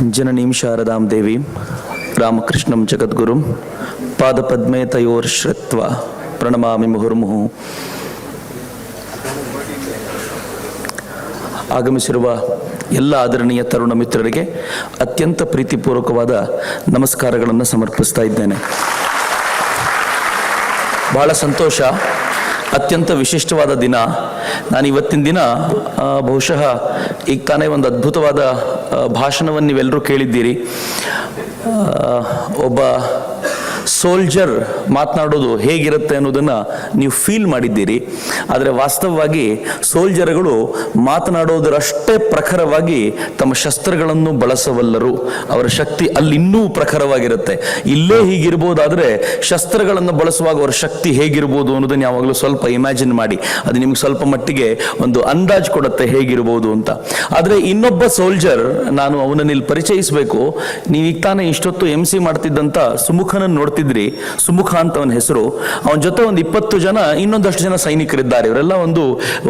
ಜನನೀಂ ಶಾರದಾಂ ದೇವೀಂ ರಾಮಕೃಷ್ಣಂ ಜಗದ್ಗುರುಂ ಪಾದಪದ್ಮೇ ತಯೋರ್ಶ್ರತ್ವ ಪ್ರಣಮಾಮಿ ಮುಹುರ್ಮುಹು ಆಗಮಿಸಿರುವ ಎಲ್ಲ ಆದರಣೀಯ ತರುಣ ಮಿತ್ರರಿಗೆ ಅತ್ಯಂತ ಪ್ರೀತಿಪೂರ್ವಕವಾದ ನಮಸ್ಕಾರಗಳನ್ನು ಸಮರ್ಪಿಸ್ತಾ ಇದ್ದೇನೆ. ಬಹಳ ಸಂತೋಷ ಅತ್ಯಂತ ವಿಶಿಷ್ಟವಾದ ದಿನ. ನಾನು ಇವತ್ತಿನ ದಿನ ಬಹುಶಃ ಈಗ ತಾನೇ ಒಂದು ಅದ್ಭುತವಾದ ಭಾಷಣವನ್ನು ನೀವೆಲ್ಲರೂ ಕೇಳಿದ್ದೀರಿ. ಒಬ್ಬ ಸೋಲ್ಜರ್ ಮಾತನಾಡೋದು ಹೇಗಿರುತ್ತೆ ಅನ್ನೋದನ್ನು ನೀವು ಫೀಲ್ ಮಾಡಿದ್ದೀರಿ. ಆದರೆ ವಾಸ್ತವವಾಗಿ ಸೋಲ್ಜರ್ಗಳು ಮಾತನಾಡೋದರಷ್ಟೇ ಪ್ರಖರವಾಗಿ ತಮ್ಮ ಶಸ್ತ್ರಗಳನ್ನು ಬಳಸವಲ್ಲರು ಅವರ ಶಕ್ತಿ ಅಲ್ಲಿ ಇನ್ನೂ ಪ್ರಖರವಾಗಿರುತ್ತೆ. ಇಲ್ಲೇ ಹೀಗಿರ್ಬೋದಾದರೆ ಶಸ್ತ್ರಗಳನ್ನು ಬಳಸುವಾಗ ಅವರ ಶಕ್ತಿ ಹೇಗಿರ್ಬೋದು ಅನ್ನೋದನ್ನು ಯಾವಾಗಲೂ ಸ್ವಲ್ಪ ಇಮ್ಯಾಜಿನ್ ಮಾಡಿ. ಅದು ನಿಮ್ಗೆ ಸ್ವಲ್ಪ ಮಟ್ಟಿಗೆ ಒಂದು ಅಂದಾಜು ಕೊಡುತ್ತೆ ಹೇಗಿರ್ಬೋದು ಅಂತ. ಆದರೆ ಇನ್ನೊಬ್ಬ ಸೋಲ್ಜರ್ ನಾನು ಅವನನ್ನು ಇಲ್ಲಿ ಪರಿಚಯಿಸಬೇಕು. ನೀವು ತಾನೇ ಇಷ್ಟೊತ್ತು ಎಂ ಸಿ ಮಾಡ್ತಿದ್ದಂಥ ಸುಮುಖನನ್ನು ನೋಡ್ತಿದ್ರಿ ಸುಮುಖ ಅಂತ ಅವನ ಹೆಸರು, ಅವನ ಜೊತೆ ಒಂದು ಇಪ್ಪತ್ತು ಜನ, ಇನ್ನೊಂದಷ್ಟು ಜನ ಸೈನಿಕರಿದ್ದಾರೆ. ಇವರೆಲ್ಲ ಒಂದು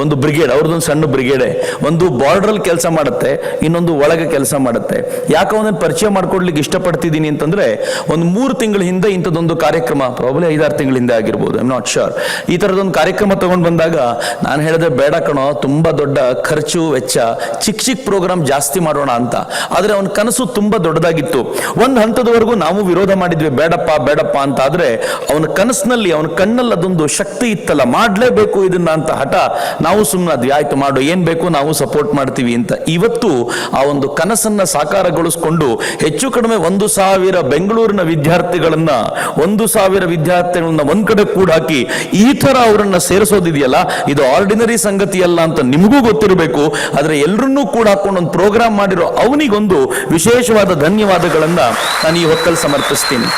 ಒಂದು ಬ್ರಿಗೇಡ್ ಅವ್ರದ್ದೊಂದು ಸಣ್ಣ ಬ್ರಿಗೇಡೆ ಒಂದು ಬಾರ್ಡ್ರಲ್ಲಿ ಕೆಲಸ ಮಾಡುತ್ತೆ, ಇನ್ನೊಂದು ಒಳಗೆ ಕೆಲಸ ಮಾಡುತ್ತೆ. ಯಾಕೆ ಅವನನ್ನು ಪರಿಚಯ ಮಾಡ್ಕೊಡ್ಲಿಕ್ಕೆ ಇಷ್ಟಪಡ್ತಿದ್ದೀನಿ ಅಂತಂದ್ರೆ, ಒಂದು ಮೂರು ತಿಂಗಳ ಹಿಂದೆ ಇಂಥದ್ದೊಂದು ಕಾರ್ಯಕ್ರಮ ಪ್ರಾಬ್ಲಿ ಐದಾರು ತಿಂಗಳ ಹಿಂದೆ ಆಗಿರ್ಬೋದು ಐ ನಾಟ್ ಶೋರ್ ಈ ಥರದೊಂದು ಕಾರ್ಯಕ್ರಮ ತಗೊಂಡು ಬಂದಾಗ ನಾನು ಹೇಳಿದ್ರೆ ಬೇಡ ಕಣೋ, ತುಂಬಾ ದೊಡ್ಡ ಖರ್ಚು, ವೆಚ್ಚ ಚಿಕ್ಕ ಚಿಕ್ಕ ಪ್ರೋಗ್ರಾಮ್ ಜಾಸ್ತಿ ಮಾಡೋಣ ಅಂತ. ಆದ್ರೆ ಅವನ ಕನಸು ತುಂಬಾ ದೊಡ್ಡದಾಗಿತ್ತು. ಒಂದು ಹಂತದವರೆಗೂ ನಾವು ವಿರೋಧ ಮಾಡಿದ್ವಿ, ಬೇಡಪ್ಪ ಬೇಡಪ್ಪ ಅಂತ ಆದ್ರೆ ಅವನ ಕನಸಿನಲ್ಲಿ ಅವನ ಕಣ್ಣಲ್ಲಿ ಅದೊಂದು ಶಕ್ತಿ ಇತ್ತಲ್ಲ, ಮಾಡಲೇಬೇಕು ಇದನ್ನ ಅಂತ ಹಠ ನಾವು ಸುಮ್ಮನೆ ಅದು ಆಯ್ತು ಮಾಡು, ಏನ್ ಬೇಕು ನಾವು ಸಪೋರ್ಟ್ ಮಾಡ್ತೀವಿ ಅಂತ. ಇವತ್ತು ಆ ಒಂದು ಕನಸನ್ನ ಸಾಕಾರಗೊಳಿಸ್ಕೊಂಡು ಹೆಚ್ಚು ಕಡಿಮೆ ಒಂದು ಸಾವಿರ ಬೆಂಗಳೂರಿನ ವಿದ್ಯಾರ್ಥಿಗಳನ್ನ, ಒಂದು ಸಾವಿರ ವಿದ್ಯಾರ್ಥಿಗಳನ್ನ ಒಂದ್ ಕಡೆ ಕೂಡ ಹಾಕಿ ಈ ತರ ಅವರನ್ನ ಸೇರಿಸೋದಿದೆಯಲ್ಲ, ಇದು ಆರ್ಡಿನರಿ ಸಂಗತಿ ಅಲ್ಲ ಅಂತ ನಿಮಗೂ ಗೊತ್ತಿರಬೇಕು. ಆದ್ರೆ ಎಲ್ಲರನ್ನೂ ಕೂಡ ಹಾಕೊಂಡು ಒಂದು ಪ್ರೋಗ್ರಾಮ್ ಮಾಡಿರೋ ಅವನಿಗೊಂದು ವಿಶೇಷವಾದ ಧನ್ಯವಾದಗಳನ್ನ ನಾನು ಈ ಹೊತ್ತಲ್ಲಿ ಸಮರ್ಪಿಸ್ತೀನಿ.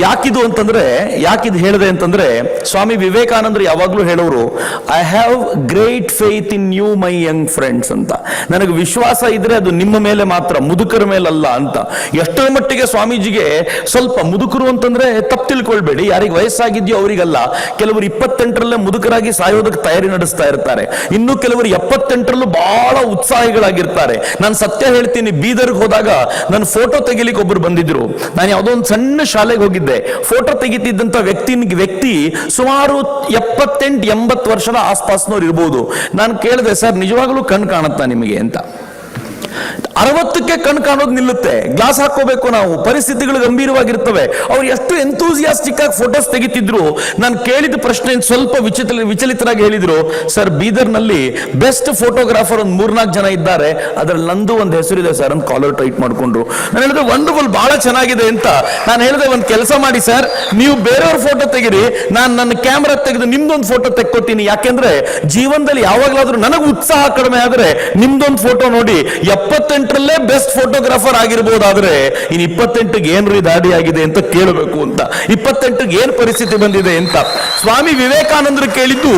ಯಾಕಿದು ಅಂತಂದ್ರೆ, ಯಾಕಿದು ಹೇಳಿದೆ ಅಂತಂದ್ರೆ, ಸ್ವಾಮಿ ವಿವೇಕಾನಂದರು ಯಾವಾಗ್ಲೂ ಹೇಳೋರು I have great faith in you my young friends ಅಂತ. ನನಗೆ ವಿಶ್ವಾಸ ಇದ್ರೆ ಅದು ನಿಮ್ಮ ಮೇಲೆ ಮಾತ್ರ, ಮುದುಕರ ಮೇಲಲ್ಲ ಅಂತ. ಎಷ್ಟರ ಮಟ್ಟಿಗೆ ಸ್ವಾಮೀಜಿಗೆ ಸ್ವಲ್ಪ ಮುದುಕರು ಅಂತಂದ್ರೆ ತಪ್ಪು ತಿಳ್ಕೊಳ್ಬೇಡಿ. ಯಾರಿಗೆ ವಯಸ್ಸಾಗಿದ್ಯೋ ಅವರಿಗಲ್ಲ. ಕೆಲವರು ಇಪ್ಪತ್ತೆಂಟರಲ್ಲೇ ಮುದುಕರಾಗಿ ಸಾಯೋದಕ್ಕೆ ತಯಾರಿ ನಡೆಸ್ತಾ ಇರ್ತಾರೆ. ಇನ್ನು ಕೆಲವರು ಎಪ್ಪತ್ತೆಂಟರಲ್ಲೂ ಬಹಳ ಉತ್ಸಾಹಿಗಳಾಗಿರ್ತಾರೆ. ನಾನು ಸತ್ಯ ಹೇಳ್ತೀನಿ, ಬೀದರ್ಗೆ ಹೋದಾಗ ನನ್ನ ಫೋಟೋ ತೆಗಿಲಿಕ್ಕೆ ಒಬ್ರು ಬಂದಿದ್ರು. ನಾನು ಯಾವುದೋ ಒಂದು ಸಣ್ಣ ಶಾಲೆಗೆ ಹೋಗಿದ್ದೆ. ಫೋಟೋ ತೆಗಿತಿದ್ದಂತ ವ್ಯಕ್ತಿ ವ್ಯಕ್ತಿ ಸುಮಾರು ಎಪ್ಪತ್ತೆಂಟು ಎಂಬತ್ತು ವರ್ಷದ ಆಸ್ಪಾಸ್ನವ್ರು ಇರ್ಬೋದು. ನಾನು ಕೇಳಿದೆ, ಸರ್, ನಿಜವಾಗ್ಲೂ ಕಣ್ ಕಾಣುತ್ತಾ ನಿಮಗೆ? ಅಂತ. ಅರವತ್ತಕ್ಕೆ ಕಣ್ ಕಾಣೋದು ನಿಲ್ಲುತ್ತೆ. ಗ್ಲಾಸ್ ಹಾಕೋಬೇಕು ನಾವು. ಪರಿಸ್ಥಿತಿಗಳು ಗಂಭೀರವಾಗಿರ್ತವೆ. ಅವ್ರು ಎಷ್ಟು ಎಂತೂಸಿಯಾಸ್ಟಿಕ್ ಆಗಿ ಫೋಟೋಸ್ ತೆಗಿತಿದ್ರು. ನಾನು ಕೇಳಿದ ಪ್ರಶ್ನೆ ಸ್ವಲ್ಪ ವಿಚಿತ್ರ, ವಿಚಲಿತರಾಗಿ ಹೇಳಿದ್ರು. ಸರ್, ಬೀದರ್ನಲ್ಲಿ ಬೆಸ್ಟ್ ಫೋಟೋಗ್ರಾಫರ್ ಒಂದು ಮೂರ್ನಾಲ್ಕು ಜನ ಇದ್ದಾರೆ. ಅದ್ರಲ್ಲಿ ನಂದು ಒಂದು ಹೆಸರಿದೆ ಸರ್ ಅಂತ ಕಾಲರ್ ಟೈಟ್ ಮಾಡಿಕೊಂಡ್ರು. ನಾನು ಹೇಳಿದೆ ವಂಡರ್ಫುಲ್ ಬಹಳ ಚೆನ್ನಾಗಿದೆ ಅಂತ. ನಾನು ಹೇಳಿದೆ, ಒಂದು ಕೆಲಸ ಮಾಡಿ ಸರ್. ನೀವು ಬೇರೆಯವ್ರ ಫೋಟೋ ತೆಗಿರಿ. ನಾನು ನನ್ನ ಕ್ಯಾಮ್ರಾ ತೆಗೆದು ನಿಮ್ದೊಂದು ಫೋಟೋ ತೆಕ್ಕೋತೀನಿ. ಯಾಕೆಂದ್ರೆ ಜೀವನದಲ್ಲಿ ಯಾವಾಗಲಾದ್ರೂ ನನಗೆ ಉತ್ಸಾಹ ಕಡಿಮೆ ಆದ್ರೆ ನಿಮ್ದೊಂದು ಫೋಟೋ ನೋಡಿ ಎಪ್ಪತ್ತೆಂಟರಲ್ಲೇ ಬೆಸ್ಟ್ ಫೋಟೋಗ್ರಾಫರ್ ಆಗಿರ್ಬೋದಾದ್ರೆ ಇನ್ ಇಪ್ಪತ್ತೆಂಟಿಗೆ ಏನ್ರಿ ದಾಡಿ ಆಗಿದೆ ಅಂತ ಕೇಳಬೇಕು ಅಂತ. ಇಪ್ಪತ್ತೆಂಟಿಗೆ ಏನ್ ಪರಿಸ್ಥಿತಿ ಬಂದಿದೆ ಅಂತ. ಸ್ವಾಮಿ ವಿವೇಕಾನಂದರು ಕೇಳಿದ್ದು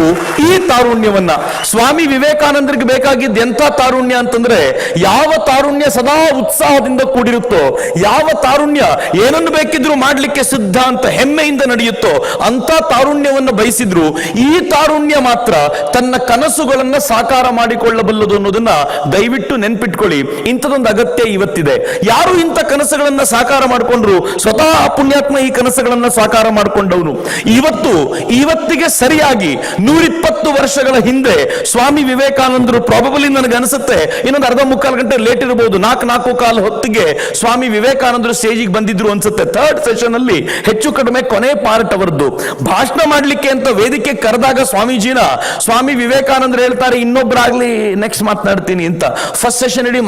ಈ ತಾರುಣ್ಯವನ್ನ. ಸ್ವಾಮಿ ವಿವೇಕಾನಂದರಿಗೆ ಬೇಕಾಗಿದ್ದ ಎಂಥ ತಾರುಣ್ಯ ಅಂತಂದ್ರೆ ಯಾವ ತಾರುಣ್ಯ ಸದಾ ಉತ್ಸಾಹದಿಂದ ಕೂಡಿರುತ್ತೋ, ಯಾವ ತಾರುಣ್ಯ ಏನನ್ನು ಬೇಕಿದ್ರು ಮಾಡ್ಲಿಕ್ಕೆ ಸಿದ್ಧ ಅಂತ ಹೆಮ್ಮೆಯಿಂದ ನಡೆಯುತ್ತೋ ಅಂತ ತಾರುಣ್ಯವನ್ನು ಬಯಸಿದ್ರು ಈ ತಾರುಣ್ಯ ಮಾತ್ರ ತನ್ನ ಕನಸುಗಳನ್ನ ಸಾಕಾರ ಮಾಡಿಕೊಳ್ಳಬಲ್ಲದು ಅನ್ನೋದನ್ನ ದಯವಿಟ್ಟು ನೆನ್ಪಿಟ್ಕೊಳ್ಳಿ. ಇಂಥದೊಂದು ಅಗತ್ಯ ಇವತ್ತಿದೆ. ಯಾರು ಇಂಥ ಕನಸುಗಳನ್ನ ಸಾಕಾರ ಮಾಡಿಕೊಂಡ್ರು? ಸ್ವತಃ ಪುಣ್ಯಾತ್ಮ ಈ ಕನಸುಗಳನ್ನ ಸಾಕಾರ ಮಾಡಿಕೊಂಡವನು. ಇವತ್ತು, ಇವತ್ತಿಗೆ ಸರಿಯಾಗಿ ನೂರಿಪ್ಪತ್ತು ವರ್ಷಗಳ ಹಿಂದೆ ಸ್ವಾಮಿ ವಿವೇಕಾನಂದರು ಪ್ರಾಬಬಲಿ ನನಗೆ ಅನಿಸುತ್ತೆ, ಇನ್ನೊಂದು ಅರ್ಧ ಮುಕ್ಕಾಲು ಗಂಟೆ ಲೇಟ್ ಇರಬಹುದು ನಾಲ್ಕು ನಾಲ್ಕು ಕಾಲು ಹೊತ್ತಿಗೆ ಸ್ವಾಮಿ ವಿವೇಕಾನಂದರು ಸ್ಟೇಜಿಗೆ ಬಂದಿದ್ರು ಅನ್ಸುತ್ತೆ. ಥರ್ಡ್ ಸೆಷನ್ ಅಲ್ಲಿ ಹೆಚ್ಚು ಕಡಿಮೆ ಕೊನೆ ಪಾರ್ಟ್ ಅವರದ್ದು. ಭಾಷಣ ಮಾಡ್ಲಿಕ್ಕೆ ಅಂತ ವೇದಿಕೆ ಕರೆದಾಗ ಸ್ವಾಮೀಜಿನ, ಸ್ವಾಮಿ ವಿವೇಕಾನಂದರು ಹೇಳ್ತಾರೆ ಇನ್ನೊಬ್ಬರಾಗ್ಲಿ ನೆಕ್ಸ್ಟ್ ಮಾತನಾಡ್ತೀನಿ ಅಂತ. ಫಸ್ಟ್ ಸೆಷನ್ ಇಡೀ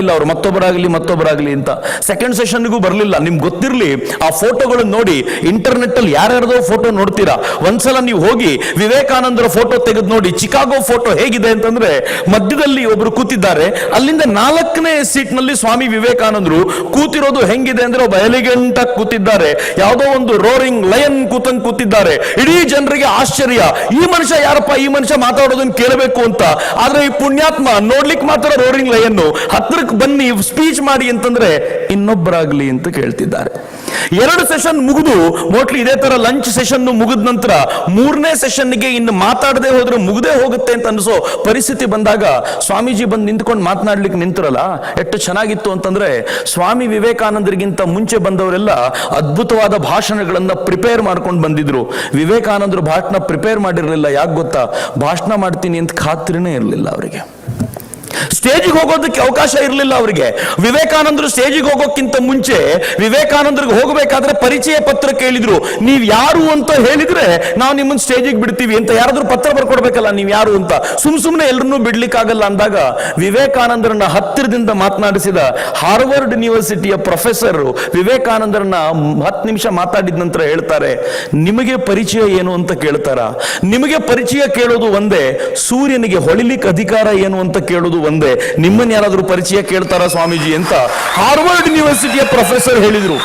ಮಾತಾಡಲಿಲ್ಲ ಅವರು ಮತ್ತೊಬ್ಬರಾಗಲಿ ಮತ್ತೊಬ್ಬರಾಗಲಿ ಅಂತ. ಸೆಕೆಂಡ್ ಸೆಷನ್ಗೂ ಬರಲಿಲ್ಲ. ನಿಮ್ಗೆ ಗೊತ್ತಿರಲಿ, ಆ ಫೋಟೋಗಳನ್ನು ನೋಡಿ ಇಂಟರ್ನೆಟ್ ಅಲ್ಲಿ ಯಾರ್ಯಾರ್ದೋ ಫೋಟೋ ನೋಡ್ತೀರಾ? ಒಂದ್ಸಲ ನೀವು ಹೋಗಿ ವಿವೇಕಾನಂದರ ಫೋಟೋ ತೆಗೆದು ನೋಡಿ, ಚಿಕಾಗೋ ಫೋಟೋ ಹೇಗಿದೆ ಅಂತಂದ್ರೆ ಮಧ್ಯದಲ್ಲಿ ಒಬ್ರು ಕೂತಿದ್ದಾರೆ. ಅಲ್ಲಿಂದ ನಾಲ್ಕನೇ ಸೀಟ್ನಲ್ಲಿ ಸ್ವಾಮಿ ವಿವೇಕಾನಂದರು. ಕೂತಿರೋದು ಹೆಂಗಿದೆ ಅಂದ್ರೆ ಒಬ್ಬ ಎಲಿಗೆಂಟ್ ಕೂತಿದ್ದಾರೆ. ಯಾವುದೋ ಒಂದು ರೋರಿಂಗ್ ಲಯನ್ ಕೂತಂಗ್ ಕೂತಿದ್ದಾರೆ. ಇಡೀ ಜನರಿಗೆ ಆಶ್ಚರ್ಯ. ಈ ಮನುಷ್ಯ ಯಾರಪ್ಪ? ಈ ಮನುಷ್ಯ ಮಾತಾಡೋದನ್ನ ಕೇಳಬೇಕು ಅಂತ. ಆದ್ರೆ ಈ ಪುಣ್ಯಾತ್ಮ ನೋಡ್ಲಿಕ್ಕೆ ಮಾತ್ರ ರೋರಿಂಗ್ ಲಯನ್ನು ಹತ್ರಕ್ಕೆ ಬನ್ನಿ ಸ್ಪೀಚ್ ಮಾಡಿ ಅಂತಂದ್ರೆ ಇನ್ನೊಬ್ಬರಾಗ್ಲಿ ಅಂತ ಕೇಳ್ತಿದ್ದಾರೆ. ಎರಡು ಸೆಷನ್ ಮುಗಿದು ಮೋಟ್ಲಿ ಇದೇ ತರ ಲಂಚ್ ಸೆಷನ್ ಮುಗಿದ ನಂತರ ಮೂರನೇ ಸೆಷನ್ಗೆ ಇನ್ನು ಮಾತಾಡದೆ ಹೋದ್ರೆ ಮುಗ್ದೇ ಹೋಗುತ್ತೆ ಅಂತ ಅನ್ಸೋ ಪರಿಸ್ಥಿತಿ ಬಂದಾಗ ಸ್ವಾಮೀಜಿ ಬಂದು ನಿಂತ್ಕೊಂಡು ಮಾತನಾಡ್ಲಿಕ್ಕೆ ನಿಂತಿರಲ್ಲ? ಎಷ್ಟು ಚೆನ್ನಾಗಿತ್ತು ಅಂತಂದ್ರೆ ಸ್ವಾಮಿ ವಿವೇಕಾನಂದರಿಗಿಂತ ಮುಂಚೆ ಬಂದವರೆಲ್ಲ ಅದ್ಭುತವಾದ ಭಾಷಣಗಳನ್ನ ಪ್ರಿಪೇರ್ ಮಾಡ್ಕೊಂಡು ಬಂದಿದ್ರು. ವಿವೇಕಾನಂದರು ಭಾಷಣ ಪ್ರಿಪೇರ್ ಮಾಡಿರಲಿಲ್ಲ, ಯಾಕೆ ಗೊತ್ತಾ? ಭಾಷಣ ಮಾಡ್ತೀನಿ ಅಂತ ಖಾತ್ರಿನೇ ಇರಲಿಲ್ಲ ಅವರಿಗೆ. ಸ್ಟೇಜಿಗೆ ಹೋಗೋದಕ್ಕೆ ಅವಕಾಶ ಇರಲಿಲ್ಲ ಅವರಿಗೆ. ವಿವೇಕಾನಂದರು ಸ್ಟೇಜಿಗೆ ಹೋಗೋಕ್ಕಿಂತ ಮುಂಚೆ ವಿವೇಕಾನಂದರಿಗೆ ಹೋಗಬೇಕಾದ್ರೆ ಪರಿಚಯ ಪತ್ರ ಕೇಳಿದ್ರು. ನೀವು ಯಾರು ಅಂತ ಹೇಳಿದ್ರೆ ನಾವು ನಿಮ್ಮನ್ನ ಸ್ಟೇಜಿಗೆ ಬಿಡ್ತೀವಿ ಅಂತ ಯಾರಾದ್ರೂ ಪತ್ರ ಬರ್ಕೊಡ್ಬೇಕಲ್ಲ ನೀವು ಯಾರು ಅಂತ. ಸುಮ್ ಸುಮ್ನೆ ಎಲ್ಲರನ್ನೂ ಬಿಡ್ಲಿಕ್ಕಾಗಲ್ಲ ಅಂದಾಗ ವಿವೇಕಾನಂದರನ್ನ ಹತ್ತಿರದಿಂದ ಮಾತನಾಡಿಸಿದ ಹಾರ್ವರ್ಡ್ ಯೂನಿವರ್ಸಿಟಿಯ ಪ್ರೊಫೆಸರ್ ವಿವೇಕಾನಂದರನ್ನ ಹತ್ತು ನಿಮಿಷ ಮಾತಾಡಿದ ನಂತರ ಹೇಳ್ತಾರೆ, ನಿಮಗೆ ಪರಿಚಯ ಏನು ಅಂತ ಕೇಳ್ತಾರ? ನಿಮಗೆ ಪರಿಚಯ ಕೇಳೋದು ಒಂದೇ, ಸೂರ್ಯನಿಗೆ ಹೊಳಿಲಿಕ್ಕೆ ಅಧಿಕಾರ ಏನು ಅಂತ ಕೇಳೋದು ಒಂದೇ ನಿಮ್ಮನ್ನ ಯಾರಾದರೂ ಪರಿಚಯ ಕೇಳ್ತಾರ ಸ್ವಾಮೀಜಿ ಅಂತ ಹಾರ್ವರ್ಡ್ ಯೂನಿವರ್ಸಿಟಿಯ ಪ್ರೊಫೆಸರ್ ಹೇಳಿದರು.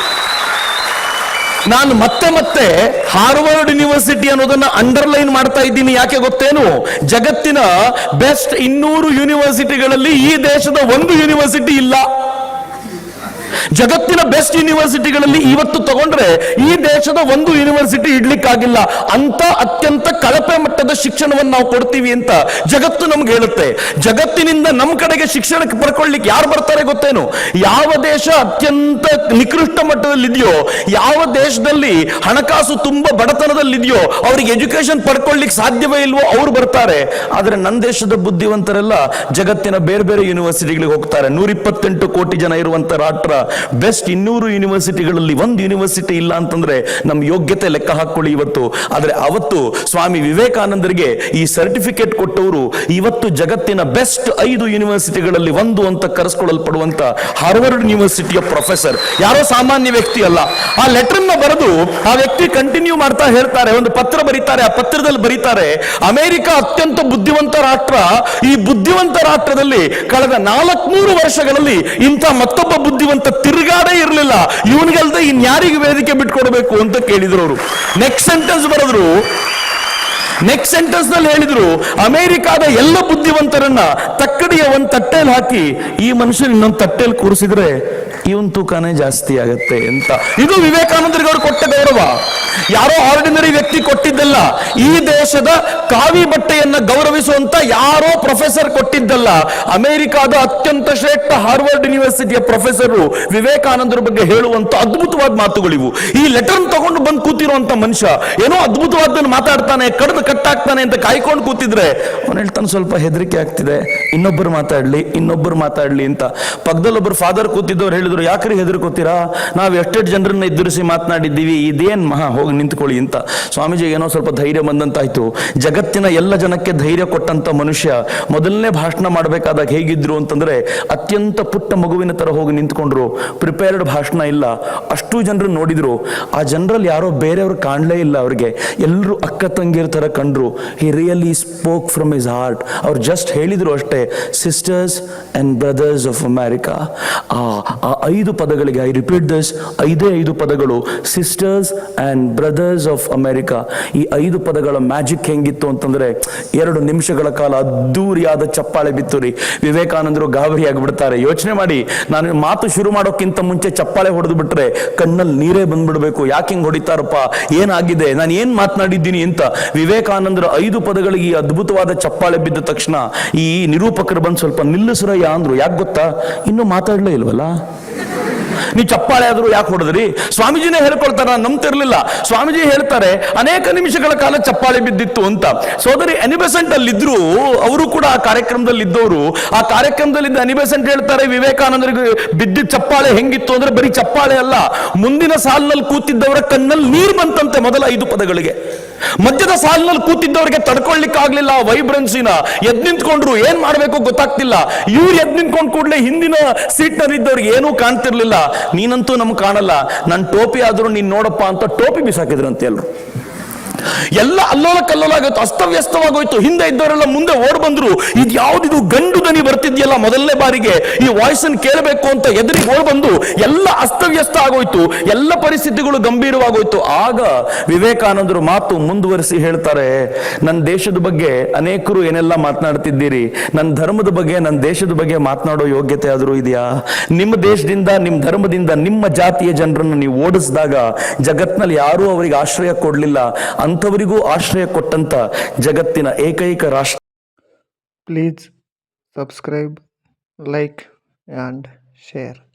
ನಾನು ಮತ್ತೆ ಮತ್ತೆ ಹಾರ್ವರ್ಡ್ ಯೂನಿವರ್ಸಿಟಿ ಅನ್ನೋದನ್ನ ಅಂಡರ್ಲೈನ್ ಮಾಡ್ತಾ ಇದ್ದೀನಿ, ಯಾಕೆ ಗೊತ್ತೇನು? ಜಗತ್ತಿನ ಬೆಸ್ಟ್ ಇನ್ನೂರು ಯೂನಿವರ್ಸಿಟಿಗಳಲ್ಲಿ ಈ ದೇಶದ ಒಂದು ಯೂನಿವರ್ಸಿಟಿ ಇಲ್ಲ. ಜಗತ್ತಿನ ಬೆಸ್ಟ್ ಯೂನಿವರ್ಸಿಟಿಗಳಲ್ಲಿ ಇವತ್ತು ತಗೊಂಡ್ರೆ ಈ ದೇಶದ ಒಂದು ಯೂನಿವರ್ಸಿಟಿ ಇಡ್ಲಿಕ್ಕಾಗಿಲ್ಲ. ಅಂತ ಅತ್ಯಂತ ಕಳಪೆ ಮಟ್ಟದ ಶಿಕ್ಷಣವನ್ನು ನಾವು ಕೊಡ್ತೀವಿ ಅಂತ ಜಗತ್ತು ನಮ್ಗೆ ಹೇಳುತ್ತೆ. ಜಗತ್ತಿನಿಂದ ನಮ್ಮ ಕಡೆಗೆ ಶಿಕ್ಷಣಕ್ಕೆ ಪಡ್ಕೊಳ್ಳಿಕ್ಕೆ ಯಾರು ಬರ್ತಾರೆ ಗೊತ್ತೇನು? ಯಾವ ದೇಶ ಅತ್ಯಂತ ನಿಕೃಷ್ಟ ಮಟ್ಟದಲ್ಲಿದೆಯೋ, ಯಾವ ದೇಶದಲ್ಲಿ ಹಣಕಾಸು ತುಂಬಾ ಬಡತನದಲ್ಲಿದೆಯೋ, ಅವ್ರಿಗೆ ಎಜುಕೇಶನ್ ಪಡ್ಕೊಳ್ಳಿಕ್ಕೆ ಸಾಧ್ಯವೇ ಇಲ್ವೋ ಅವ್ರು ಬರ್ತಾರೆ. ಆದ್ರೆ ನನ್ನ ದೇಶದ ಬುದ್ಧಿವಂತರೆಲ್ಲ ಜಗತ್ತಿನ ಬೇರೆ ಬೇರೆ ಯೂನಿವರ್ಸಿಟಿಗಳಿಗೆ ಹೋಗ್ತಾರೆ. ನೂರಿಪ್ಪತ್ತೆಂಟು ಕೋಟಿ ಜನ ಇರುವಂತ ರಾಷ್ಟ್ರ, ಬೆಸ್ಟ್ ಇನ್ನೂರು ಯೂನಿವರ್ಸಿಟಿಗಳಲ್ಲಿ ಒಂದು ಯೂನಿವರ್ಸಿಟಿ ಇಲ್ಲ ಅಂತಂದ್ರೆ ನಮ್ಮ ಯೋಗ್ಯತೆ ಲೆಕ್ಕ ಹಾಕೊಳ್ಳಿ ಇವತ್ತು. ಆದರೆ ಅವತ್ತು ಸ್ವಾಮಿ ವಿವೇಕಾನಂದರಿಗೆ ಈ ಸರ್ಟಿಫಿಕೇಟ್ ಕೊಟ್ಟವರು ಇವತ್ತು ಜಗತ್ತಿನ ಬೆಸ್ಟ್ ಐದು ಯೂನಿವರ್ಸಿಟಿಗಳಲ್ಲಿ ಒಂದು ಅಂತ ಕರೆಸ್ಕೊಳ್ಳಲ್ಪಡುವಂತ ಹಾರ್ವರ್ಡ್ ಯೂನಿವರ್ಸಿಟಿಯ ಪ್ರೊಫೆಸರ್. ಯಾರೋ ಸಾಮಾನ್ಯ ವ್ಯಕ್ತಿ ಅಲ್ಲ. ಆ ಲೆಟರ್ ಬರೆದು ಆ ವ್ಯಕ್ತಿ ಕಂಟಿನ್ಯೂ ಮಾಡ್ತಾ ಹೇಳ್ತಾರೆ, ಒಂದು ಪತ್ರ ಬರೀತಾರೆ, ಆ ಪತ್ರದಲ್ಲಿ ಬರೀತಾರೆ, ಅಮೆರಿಕ ಅತ್ಯಂತ ಬುದ್ಧಿವಂತ ರಾಷ್ಟ್ರ. ಈ ಬುದ್ಧಿವಂತ ರಾಷ್ಟ್ರದಲ್ಲಿ ಕಳೆದ ನಾಲ್ಕುನೂರು ವರ್ಷಗಳಲ್ಲಿ ಇಂಥ ಮತ್ತೊಬ್ಬ ಬುದ್ಧಿವಂತ ತಿರುಗಾಡೇ ಇರಲಿಲ್ಲ. ಇವನಿಗಲ್ದೆ ಇನ್ಯಾರಿಗೆ ವೇದಿಕೆ ಬಿಟ್ಕೊಡ್ಬೇಕು ಅಂತ ಕೇಳಿದ್ರು ಅವರು. ನೆಕ್ಸ್ಟ್ ಸೆಂಟೆನ್ಸ್ ಬರೆದ್ರು. ನೆಕ್ಸ್ಟ್ ಸೆಂಟೆನ್ಸ್ನಲ್ಲಿ ಹೇಳಿದ್ರು, ಅಮೆರಿಕಾದ ಎಲ್ಲ ಬುದ್ಧಿವಂತರನ್ನ ತಕ್ಕಡಿಯ ಒಂದು ತಟ್ಟೆಯಲ್ಲಿ ಹಾಕಿ ಈ ಮನುಷ್ಯನ ಇನ್ನೊಂದು ತಟ್ಟೆಯಲ್ಲಿ ಕೂರಿಸಿದ್ರೆ ಇವನ್ ತೂಕನೇ ಜಾಸ್ತಿ ಆಗತ್ತೆ ಅಂತ. ಇದು ವಿವೇಕಾನಂದರಿಗೆ ಅವರು ಕೊಟ್ಟ ಗೌರವ. ಯಾರೋ ಆರ್ಡಿನರಿ ವ್ಯಕ್ತಿ ಕೊಟ್ಟಿದ್ದಲ್ಲ, ಈ ದೇಶದ ಕಾವಿ ಬಟ್ಟೆಯನ್ನ ಗೌರವಿಸುವಂತ ಯಾರೋ ಪ್ರೊಫೆಸರ್ ಕೊಟ್ಟಿದ್ದಲ್ಲ, ಅಮೆರಿಕಾದ ಅತ್ಯಂತ ಶ್ರೇಷ್ಠ ಹಾರ್ವರ್ಡ್ ಯೂನಿವರ್ಸಿಟಿಯ ಪ್ರೊಫೆಸರ್ ವಿವೇಕಾನಂದರ ಬಗ್ಗೆ ಹೇಳುವಂತ ಅದ್ಭುತವಾದ ಮಾತುಗಳಿವು. ಈ ಲೆಟರ್ ತಗೊಂಡು ಬಂದು ಕೂತಿರುವಂತ ಮನುಷ್ಯ, ಏನೋ ಅದ್ಭುತವಾದನ್ನು ಮಾತಾಡ್ತಾನೆ, ಕಡ್ದು ಕಟ್ಟಾಗ್ತಾನೆ ಅಂತ ಕಾಯ್ಕೊಂಡು ಕೂತಿದ್ರೆ, ಅವನು ಹೇಳ್ತಾನೆ ಸ್ವಲ್ಪ ಹೆದರಿಕೆ ಆಗ್ತಿದೆ. ಇನ್ನೊಬ್ಬರು ಮಾತಾಡ್ಲಿ ಇನ್ನೊಬ್ಬರು ಮಾತಾಡ್ಲಿ ಅಂತ. ಪಕ್ಕದಲ್ಲೊಬ್ಬರು ಫಾದರ್ ಕೂತಿದ್ದವ್ರು ಹೇಳಿದ್ರು ಯಾಕ್ರಿ ಹೆದರ್ಕೋತೀರಾ? ನಾವು ಎಷ್ಟೆಷ್ಟು ಜನರನ್ನ ಎದುರಿಸಿ ಮಾತನಾಡಿದ್ದೀವಿ, ಇದೇನು ಮಹಾ ಹೋಗಿ ನಿಂತ್ಕೊಳ್ಳಿ ಅಂತ. ಸ್ವಾಮೀಜಿ ಏನೋ ಸ್ವಲ್ಪ ಧೈರ್ಯ ಬಂದಂತಾಯ್ತು. ಜಗತ್ತಿನ ಎಲ್ಲ ಜನಕ್ಕೆ ಧೈರ್ಯ ಕೊಟ್ಟಂತ ಮನುಷ್ಯ ಮೊದಲನೇ ಭಾಷಣ ಮಾಡಬೇಕಾದಾಗ ಹೇಗಿದ್ರು ಅಂತಂದ್ರೆ ಅತ್ಯಂತ ಪುಟ್ಟ ಮಗುವಿನ ತರ ಹೋಗಿ ನಿಂತ್ಕೊಂಡ್ರು. ಪ್ರಿಪೇರ್ಡ್ ಭಾಷಣ ಇಲ್ಲ. ಅಷ್ಟು ಜನರು ನೋಡಿದ್ರು. ಆ ಜನರಲ್ಲಿ ಯಾರೋ ಬೇರೆಯವರು ಕಾಣಲೇ ಇಲ್ಲ ಅವ್ರಿಗೆ. ಎಲ್ಲರೂ ಅಕ್ಕ ತಂಗಿಯರ ತರ ಕಂಡ್ರು. He really spoke from his heart ಅವ್ರು ಜಸ್ಟ್ ಹೇಳಿದ್ರು ಅಷ್ಟೇ sisters and brothers of America ಆ ಐದು ಪದಗಳಿಗೆ ಐ ರಿಪೀಟ್ ದಿಸ್ ಐದೇ ಐದು ಪದಗಳು sisters and brothers of America ಈ ಐದು ಪದಗಳ ಮ್ಯಾಜಿಕ್ ಹೆಂಗಿತ್ತು ಅಂತಂದರೆ, ಎರಡು ನಿಮಿಷಗಳ ಕಾಲ ಅದ್ದೂರಿಯಾದ ಚಪ್ಪಾಳೆ ಬಿತ್ತು ರೀ ವಿವೇಕಾನಂದರು ಗಾಬರಿ ಆಗಿಬಿಡ್ತಾರೆ ಯೋಚನೆ ಮಾಡಿ, ನಾನು ಮಾತು ಶುರು ಮಾಡೋಕ್ಕಿಂತ ಮುಂಚೆ ಚಪ್ಪಾಳೆ ಹೊಡೆದು ಬಿಟ್ರೆ ಕಣ್ಣಲ್ಲಿ ನೀರೇ ಬಂದ್ಬಿಡ್ಬೇಕು. ಯಾಕೆ ಹಿಂಗೆ ಹೊಡಿತಾರಪ್ಪ? ಏನಾಗಿದೆ? ನಾನು ಏನು ಮಾತನಾಡಿದ್ದೀನಿ ಅಂತ. ವಿವೇಕಾನಂದರ ಐದು ಪದಗಳಿಗೆ ಈ ಅದ್ಭುತವಾದ ಚಪ್ಪಾಳೆ ಬಿದ್ದ ತಕ್ಷಣ ಈ ನಿರೂಪಕರು ಬಂದು ಸ್ವಲ್ಪ ನಿಲ್ಲಿಸ್ರಯ್ಯ ಅಂದ್ರು. ಯಾಕೆ ಗೊತ್ತಾ? ಇನ್ನೂ ಮಾತಾಡಲೇ ಇಲ್ವಲ್ಲ? ನೀವು ಚಪ್ಪಾಳೆ ಆದರೂ ಯಾಕೆ ಹೊಡೆದ್ರಿ? ಸ್ವಾಮೀಜಿನೇ ಹೇಳ್ಕೊಳ್ತಾರೆ, ನಾನು ನಂಬ್ತಿರ್ಲಿಲ್ಲ. ಸ್ವಾಮೀಜಿ ಹೇಳ್ತಾರೆ, ಅನೇಕ ನಿಮಿಷಗಳ ಕಾಲ ಚಪ್ಪಾಳೆ ಬಿದ್ದಿತ್ತು ಅಂತ. ಸೋದರಿ ಅನಿಬೆಸೆಂಟ್ ಅಲ್ಲಿದ್ರು ಅವರು ಕೂಡ ಆ ಕಾರ್ಯಕ್ರಮದಲ್ಲಿ ಇದ್ದವರು ಆ ಕಾರ್ಯಕ್ರಮದಲ್ಲಿದ್ದ ಅನಿಬೆಸೆಂಟ್ ಹೇಳ್ತಾರೆ, ವಿವೇಕಾನಂದರಿಗೆ ಬಿದ್ದಿದ್ದ ಚಪ್ಪಾಳೆ ಹೆಂಗಿತ್ತು ಅಂದ್ರೆ ಬರೀ ಚಪ್ಪಾಳೆ ಅಲ್ಲ. ಮುಂದಿನ ಸಾಲಿನಲ್ಲಿ ಕೂತಿದ್ದವರ ಕಣ್ಣಲ್ಲಿ ನೀರು ಬಂತಂತೆ ಮೊದಲ ಐದು ಪದಗಳಿಗೆ. ಮಧ್ಯದ ಸಾಲಿನಲ್ಲಿ ಕೂತಿದ್ದವರಿಗೆ ತಡ್ಕೊಳ್ಳಿಕ್ಕಾಗ್ಲಿಲ್ಲ ವೈಬ್ರೆನ್ಸಿನ ಎದ್ ನಿಂತ್ಕೊಂಡ್ರು ಏನ್ ಮಾಡ್ಬೇಕು ಗೊತ್ತಾಗ್ತಿಲ್ಲ. ಇವ್ರು ಎದ್ ನಿಂತ್ಕೊಂಡ್ ಕೂಡಲೇ ಹಿಂದಿನ ಸೀಟ್ನಲ್ಲಿ ಇದ್ದವ್ರಿಗೆ ಏನೂ ಕಾಣ್ತಿರ್ಲಿಲ್ಲ. ನೀನಂತೂ ನಮ್ಗೆ ಕಾಣಲ್ಲ. ನನ್ನ ಟೋಪಿ ಆದ್ರೂ ನೀನು ನೋಡಪ್ಪ ಅಂತ ಟೋಪಿ ಬಿಸಾಕಿದ್ರಂತೆ ಎಲ್ರು. ಎಲ್ಲ ಅಲ್ಲೋಲ ಕಲ್ಲೋಲಾಗೋಯ್ತು ಅಸ್ತವ್ಯಸ್ತವಾಗೋಯ್ತು. ಹಿಂದೆ ಇದ್ದವರೆಲ್ಲ ಮುಂದೆ ಓಡ್ ಬಂದ್ರು. ಇದು ಯಾವ್ದಿದು ಗಂಡು ದನಿ ಬರ್ತಿದ್ಯಲ್ಲ ಮೊದಲನೇ ಬಾರಿಗೆ? ಈ ವಾಯ್ಸ್ ಅನ್ನು ಕೇಳಬೇಕು ಅಂತ ಎದುರಿಗೆ ಓಡ್ ಬಂದು ಎಲ್ಲ ಅಸ್ತವ್ಯಸ್ತ ಆಗೋಯ್ತು. ಎಲ್ಲ ಪರಿಸ್ಥಿತಿಗಳು ಗಂಭೀರವಾಗೋಯ್ತು. ಆಗ ವಿವೇಕಾನಂದರು ಮಾತು ಮುಂದುವರಿಸಿ ಹೇಳ್ತಾರೆ ನನ್ನ ದೇಶದ ಬಗ್ಗೆ ಅನೇಕರು ಏನೆಲ್ಲ ಮಾತನಾಡ್ತಿದ್ದೀರಿ? ನನ್ನ ಧರ್ಮದ ಬಗ್ಗೆ ನನ್ನ ದೇಶದ ಬಗ್ಗೆ ಮಾತನಾಡೋ ಯೋಗ್ಯತೆ ಆದರೂ ಇದೆಯಾ? ನಿಮ್ಮ ದೇಶದಿಂದ ನಿಮ್ಮ ಧರ್ಮದಿಂದ ನಿಮ್ಮ ಜಾತಿಯ ಜನರನ್ನು ನೀವು ಓಡಿಸಿದಾಗ ಜಗತ್ನಲ್ಲಿ ಯಾರೂ ಅವರಿಗೆ ಆಶ್ರಯ ಕೊಡಲಿಲ್ಲ. ಅಂಥವರಿಗೂ ಆಶ್ರಯ ಕೊಟ್ಟಂತ ಜಗತ್ತಿನ ಏಕೈಕ ರಾಷ್ಟ್ರ please subscribe like and share.